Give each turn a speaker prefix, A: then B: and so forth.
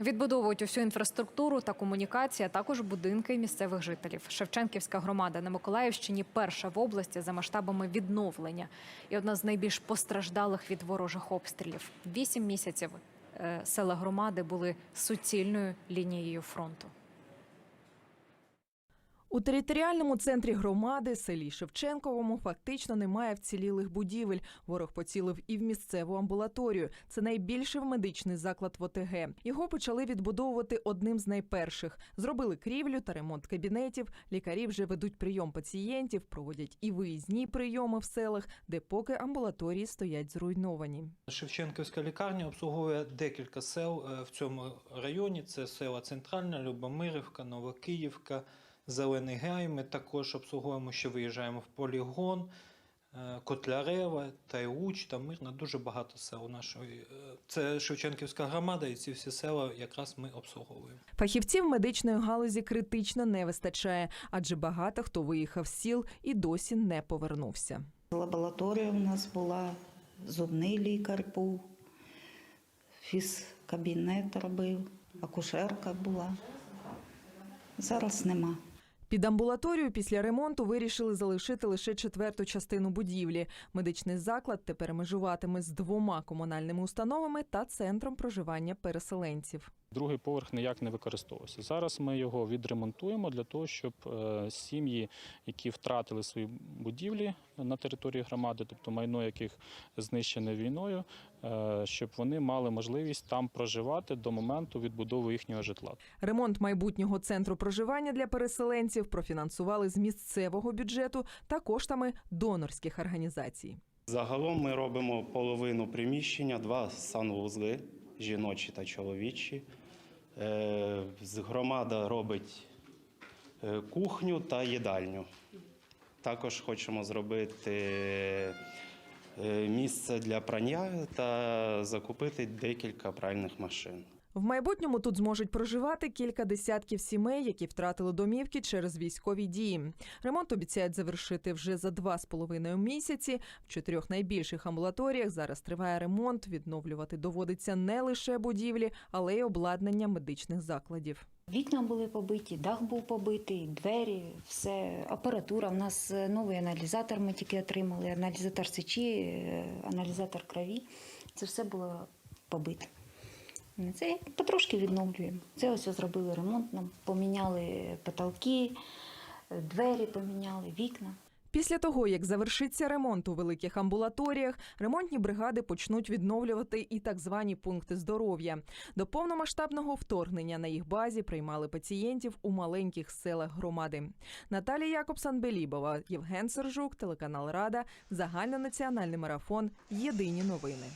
A: Відбудовують усю інфраструктуру та комунікації, а також будинки місцевих жителів. Шевченківська громада на Миколаївщині перша в області за масштабами відновлення і одна з найбільш постраждалих від ворожих обстрілів. Вісім місяців е, села громади були суцільною лінією фронту.
B: У територіальному центрі громади, селі Шевченковому, фактично немає вцілілих будівель. Ворог поцілив і в місцеву амбулаторію. Це найбільший медичний заклад в ОТГ. Його почали відбудовувати одним з найперших. Зробили крівлю та ремонт кабінетів. Лікарі вже ведуть прийом пацієнтів, проводять і виїзні прийоми в селах, де поки амбулаторії стоять зруйновані.
C: Шевченківська лікарня обслуговує декілька сел е, в цьому районі. Це села Центральна, Любомирівка, Новокиївка, Зелений Гай. Ми також обслуговуємо, що виїжджаємо в полігон, е, Котлярева, Тайлуч та Мирна. Дуже багато сел нашої. е, Це Шевченківська громада, і ці всі села якраз ми обслуговуємо.
B: Фахівців медичної галузі критично не вистачає, адже багато хто виїхав з сіл і досі не повернувся.
D: Лабораторія у нас була, зубний лікар був, фізкабінет робив, акушерка була. Зараз нема.
B: Під амбулаторію після ремонту вирішили залишити лише четверту частину будівлі. Медичний заклад тепер межуватиме з двома комунальними установами та центром проживання переселенців.
E: Другий поверх ніяк не використовувався. Зараз ми його відремонтуємо для того, щоб е, сім'ї, які втратили свої будівлі на території громади, тобто майно яких знищене війною, е, щоб вони мали можливість там проживати до моменту відбудови їхнього житла.
B: Ремонт майбутнього центру проживання для переселенців профінансували з місцевого бюджету та коштами донорських організацій.
F: Загалом ми робимо половину приміщення, два санвузли, жіночі та чоловічі. Е, Громада робить е, кухню та їдальню. Також хочемо зробити е, місце для прання та закупити декілька пральних машин.
B: В майбутньому тут зможуть проживати кілька десятків сімей, які втратили домівки через військові дії. Ремонт обіцяють завершити вже за два з половиною місяці. В чотирьох найбільших амбулаторіях зараз триває ремонт. Відновлювати доводиться не лише будівлі, але й обладнання медичних закладів.
G: Вікна були побиті, дах був побитий, двері, все, апаратура. У нас е, новий аналізатор ми тільки отримали, аналізатор сечі, е, аналізатор крові. Це все було побите. Це потрошки відновлюємо. Це ось зробили ремонт, нам поміняли потолки, двері поміняли, вікна.
B: Після того, як завершиться ремонт у великих амбулаторіях, ремонтні бригади почнуть відновлювати і так звані пункти здоров'я. До повномасштабного вторгнення на їх базі приймали пацієнтів у маленьких селах громади. Наталія Якобсан-Белібова, Євген Сержук, телеканал Рада, загальнонаціональний марафон. Єдині новини.